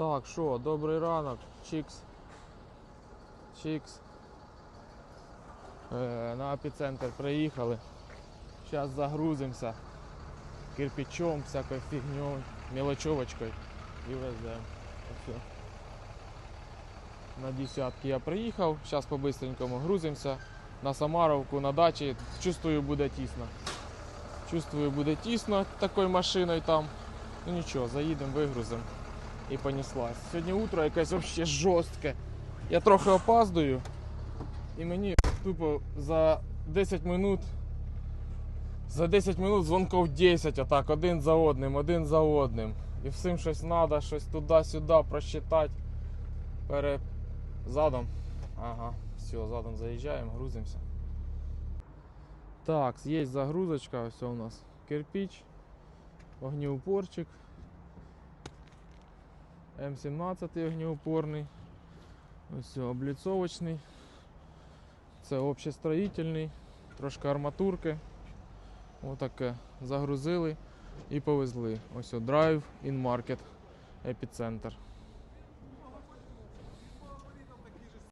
Так, що, добрий ранок, Чікс. Чікс. Е, на епіцентр приїхали. Зараз загрузимося кирпичом, всякою фігньою, мелочовочкою і веземо. На десятки я приїхав, зараз по-бистренькому грузимося. На Самаровку, на дачі. Чувствую, буде тісно. Чувствую, буде тісно такою машиною там. Ну нічого, заїдемо, вигрузимо і понеслась. Сьогодні утро якесь взагалі жорстке. Я трохи опаздую, і мені тупо за 10 минут. За 10 минут дзвонків 10, отак, один за одним, один за одним. І всім щось треба, щось туди-сюди просчитати. Пере... Задом. Ага, все, задом заїжджаємо, грузимося. Так, є загрузочка, ось у нас кирпич, огнеупорчик. М17 огнеупорний. Ось обліцовочний. Це общестроїтельний, трошки арматурки. Отаке. Загрузили і повезли. Ось о, Drive in market епіцентр.